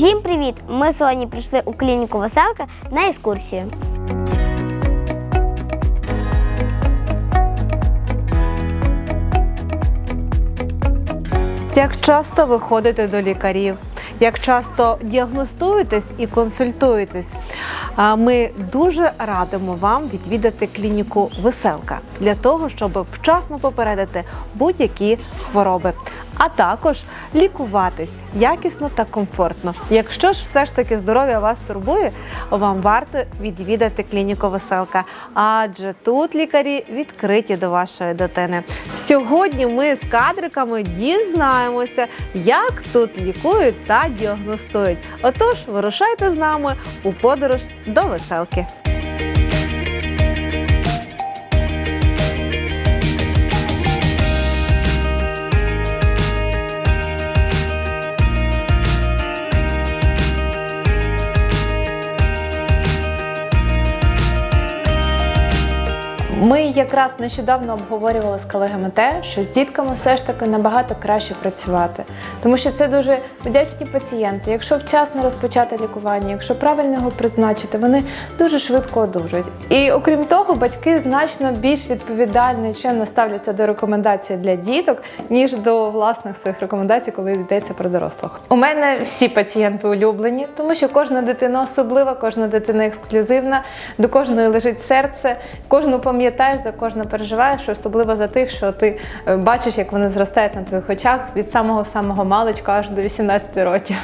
Всім привіт! Ми сьогодні прийшли у клініку Веселка на екскурсію. Як часто ви ходите до лікарів? Як часто діагностуєтесь і консультуєтесь? Ми дуже радимо вам відвідати клініку Веселка для того, щоб вчасно попередити будь-які хвороби, а також лікуватись якісно та комфортно. Якщо ж все ж таки здоров'я вас турбує, вам варто відвідати клініку Веселка, адже тут лікарі відкриті до вашої дитини. Сьогодні ми з кадриками дізнаємося, як тут лікують та діагностують. Отож, вирушайте з нами у подорож до веселки. Якраз нещодавно обговорювали з колегами те, що з дітками все ж таки набагато краще працювати, тому що це дуже вдячні пацієнти. Якщо вчасно розпочати лікування, якщо правильно його призначити, вони дуже швидко одужують. І окрім того, батьки значно більш відповідально і чинно ставляться до рекомендацій для діток, ніж до власних своїх рекомендацій, коли йдеться про дорослих. У мене всі пацієнти улюблені, тому що кожна дитина особлива, кожна дитина ексклюзивна, до кожної лежить серце, кожну пам'ятаєш, за кожну переживаєш, особливо за тих, що ти е, бачиш, як вони зростають на твоїх очах від самого самого маличка аж до 18 років.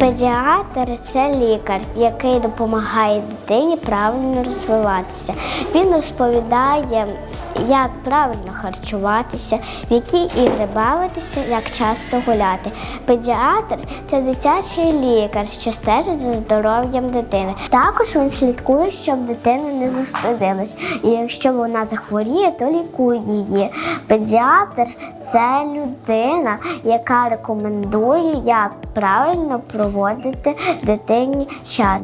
Педіатр це лікар, який допомагає дитині правильно розвиватися. Він розповідає, як правильно харчуватися, в які ігри бавитися, як часто гуляти. Педіатр це дитячий лікар, що стежить за здоров'ям дитини. Також він слідкує, щоб дитина не застудилась. І якщо вона захворіє, то лікує її. Педіатр це людина, яка рекомендує, як правильно проводити дитині час.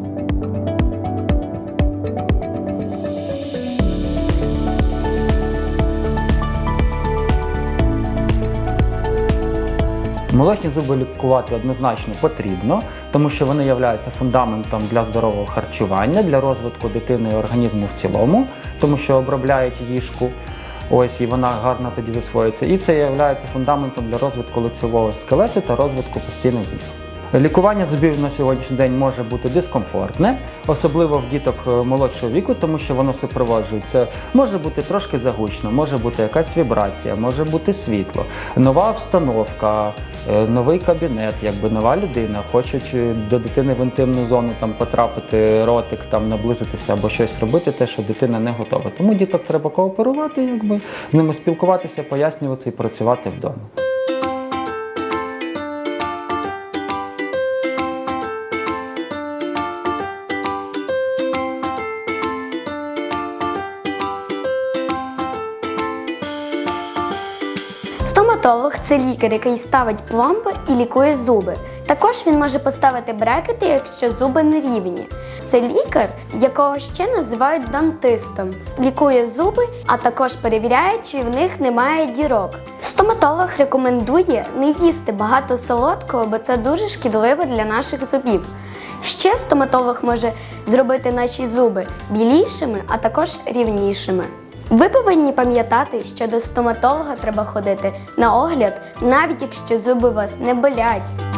Молочні зуби лікувати однозначно потрібно, тому що вони являються фундаментом для здорового харчування, для розвитку дитини і організму в цілому, тому що обробляють їжку. Ось і вона гарно тоді засвоїться. І це є фундаментом для розвитку лицевого скелету та розвитку постійних зубів. Лікування зубів на сьогоднішній день може бути дискомфортне, особливо в діток е, молодшого віку, тому що воно супроводжується. Може бути трошки загучно, може бути якась вібрація, може бути світло, нова обстановка, е, новий кабінет, якби нова людина. Хочуть е, до дитини в інтимну зону там потрапити, ротик, там наблизитися або щось робити, те, що дитина не готова. Тому діток треба кооперувати, якби з ними спілкуватися, пояснюватися і працювати вдома. Стоматолог це лікар, який ставить пломби і лікує зуби. Також він може поставити брекети, якщо зуби не рівні. Це лікар, якого ще називають дантистом. Лікує зуби, а також перевіряє, чи в них немає дірок. Стоматолог рекомендує не їсти багато солодкого, бо це дуже шкідливо для наших зубів. Ще стоматолог може зробити наші зуби білішими, а також рівнішими. Ви повинні пам'ятати, що до стоматолога треба ходити на огляд, навіть якщо зуби вас не болять.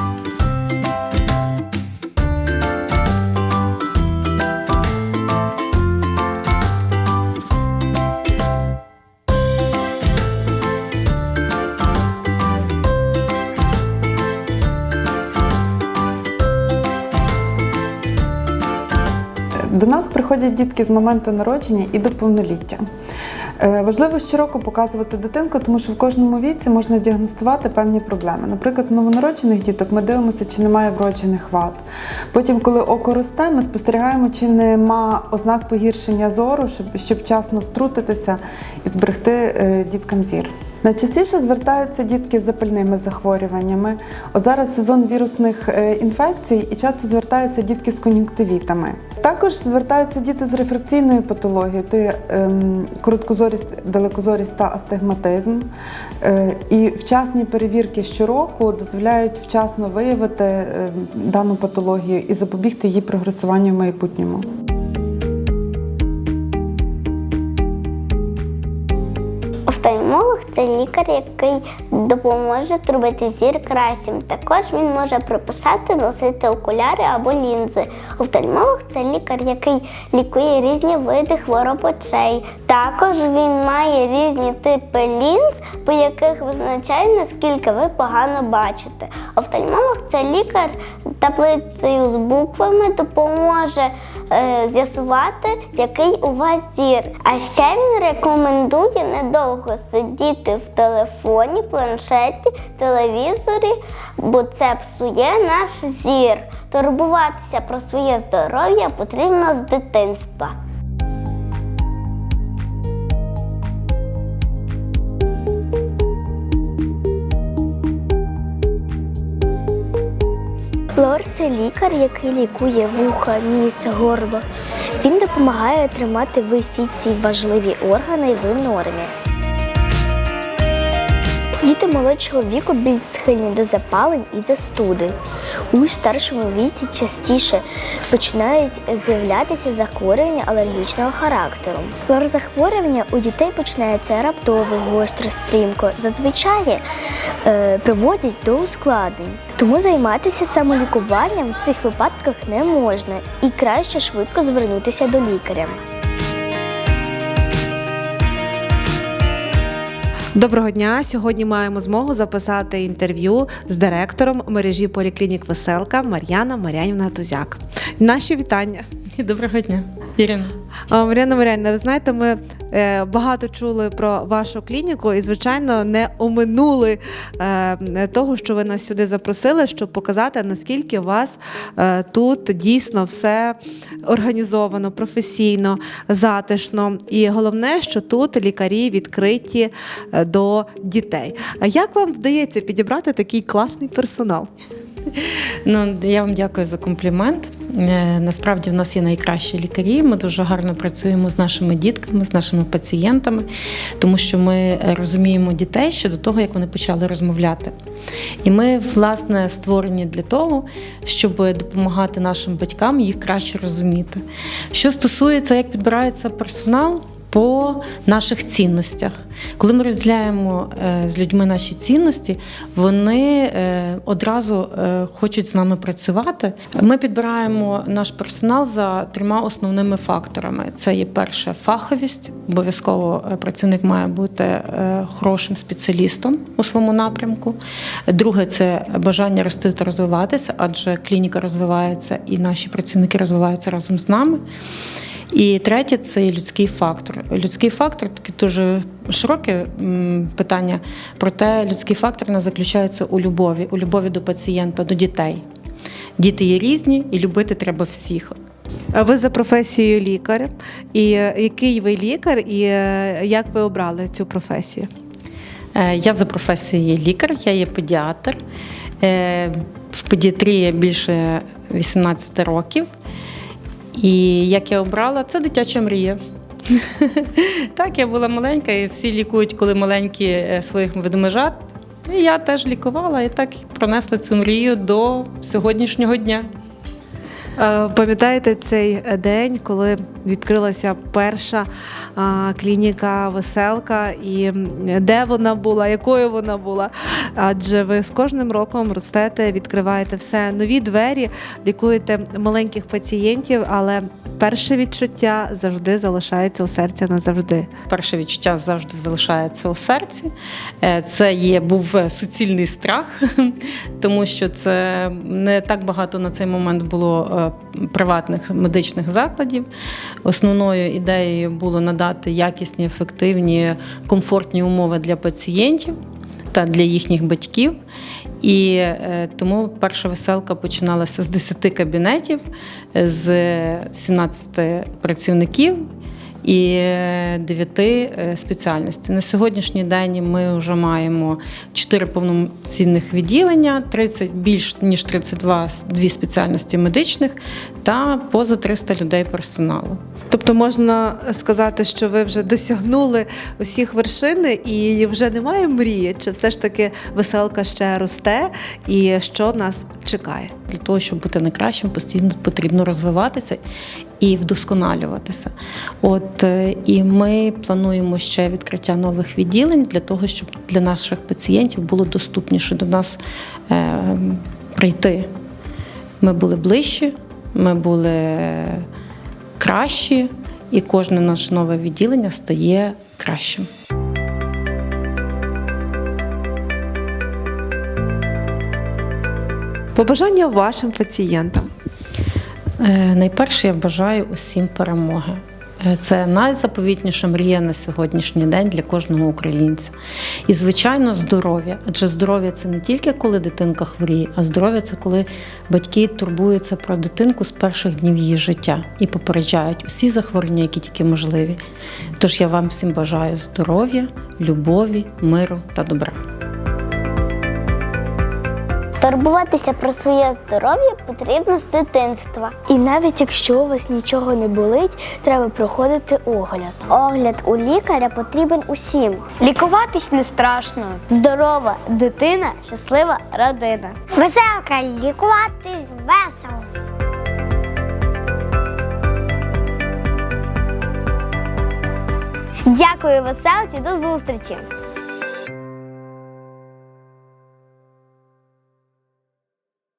Нас дітки з моменту народження і до повноліття. Е, Важливо щороку показувати дитинку, тому що в кожному віці можна діагностувати певні проблеми. Наприклад, у новонароджених діток ми дивимося, чи немає вроджених вад. Потім, коли око росте, ми спостерігаємо, чи нема ознак погіршення зору, щоб, щоб вчасно втрутитися і зберегти е, діткам зір. Найчастіше звертаються дітки з запальними захворюваннями. От зараз сезон вірусних е, інфекцій і часто звертаються дітки з кон'юнктивітами. Також звертаються діти з рефракційною патологією, то є ем, короткозорість, далекозорість та астигматизм. Е, і вчасні перевірки щороку дозволяють вчасно виявити е, дану патологію і запобігти її прогресуванню в майбутньому. Лікар, який допоможе зробити зір кращим. Також він може прописати носити окуляри або лінзи. Офтальмолог це лікар, який лікує різні види хвороб очей. Також він має різні типи лінз, по яких визначає, наскільки ви погано бачите. Офтальмолог це лікар таблицею з буквами допоможе е, з'ясувати, який у вас зір. А ще він рекомендує недовго сидіти в телефоні, планшеті, телевізорі, бо це псує наш зір. Турбуватися про своє здоров'я потрібно з дитинства. Лор це лікар, який лікує вуха, ніс, горло. Він допомагає тримати всі ці важливі органи в нормі. Діти молодшого віку більш схильні до запалень і застуди. У старшому віці частіше починають з'являтися захворювання алергічного характеру. Лор-захворювання у дітей починається раптово, гостро, стрімко. Зазвичай е, приводять до ускладнень. Тому займатися самолікуванням в цих випадках не можна і краще швидко звернутися до лікаря. Доброго дня! Сьогодні маємо змогу записати інтерв'ю з директором мережі поліклінік Веселка Мар'яна Марянівна Тузяк. Наші вітання. Доброго дня, Ірина. Мар'яна Марянівна, ви знаєте, ми е, багато чули про вашу клініку і, звичайно, не оминули е, того, що ви нас сюди запросили, щоб показати, наскільки у вас е, тут дійсно все організовано, професійно, затишно. І головне, що тут лікарі відкриті до дітей. А як вам вдається підібрати такий класний персонал? Ну, я вам дякую за комплімент. Е, Насправді в нас є найкращі лікарі. Ми дуже гарно працюємо з нашими дітками, з нашими пацієнтами, тому що ми е, розуміємо дітей ще до того, як вони почали розмовляти. І ми, власне, створені для того, щоб допомагати нашим батькам їх краще розуміти. Що стосується, як підбирається персонал. По наших цінностях, коли ми розділяємо е, з людьми наші цінності, вони е, одразу е, хочуть з нами працювати. Ми підбираємо наш персонал за трьома основними факторами: це є перше фаховість. Обов'язково працівник має бути хорошим спеціалістом у своєму напрямку. Друге це бажання рости та розвиватися, адже клініка розвивається і наші працівники розвиваються разом з нами. І третє це людський фактор. Людський фактор таке дуже широке питання. Проте людський фактор не заключається у любові, у любові до пацієнта, до дітей. Діти є різні, і любити треба всіх. А Ви за професією лікар. І е, який ви лікар, і е, як ви обрали цю професію? Е, Я за професією лікар, я є педіатр. В педіатрії більше 18 років. І як я обрала, це дитяча мрія. Так, я була маленька, і всі лікують, коли маленькі е, своїх ведмежат. І я теж лікувала, і так пронесла цю мрію до сьогоднішнього дня. Пам'ятаєте цей день, коли відкрилася перша клініка веселка, і де вона була, якою вона була? Адже ви з кожним роком ростете, відкриваєте все нові двері, лікуєте маленьких пацієнтів, але перше відчуття завжди залишається у серця назавжди. Перше відчуття завжди залишається у серці. Е, Це є був суцільний страх, тому що це не так багато на цей момент було е, приватних медичних закладів. Основною ідеєю було надати якісні, ефективні, комфортні умови для пацієнтів та для їхніх батьків. І е, тому перша веселка починалася з 10 кабінетів, е, з 17 працівників. І е, дев'яти е, спеціальностей. На сьогоднішній день ми вже маємо чотири повноцінних відділення, 30, більш ніж 32 дві спеціальності медичних та поза 300 людей персоналу. Тобто можна сказати, що ви вже досягнули усіх вершин і вже немає мрії, чи все ж таки веселка ще росте, і що нас чекає? Для того, щоб бути найкращим, постійно потрібно розвиватися і вдосконалюватися. От е, і ми плануємо ще відкриття нових відділень для того, щоб для наших пацієнтів було доступніше до нас е, прийти. Ми були ближчі, ми були кращі, і кожне наше нове відділення стає кращим. Побажання вашим пацієнтам. Е, Найперше я бажаю усім перемоги. Е, Це найзаповітніша мрія на сьогоднішній день для кожного українця. І, звичайно, здоров'я. Адже здоров'я це не тільки коли дитинка хворіє, а здоров'я це коли батьки турбуються про дитинку з перших днів її життя і попереджають усі захворювання, які тільки можливі. Тож я вам всім бажаю здоров'я, любові, миру та добра. Турбуватися про своє здоров'я потрібно з дитинства. І навіть якщо у вас нічого не болить, треба проходити огляд. Огляд у лікаря потрібен усім. Лікуватись не страшно. Здорова дитина, щаслива родина. Веселка, лікуватись весело. Дякую, веселці, до зустрічі!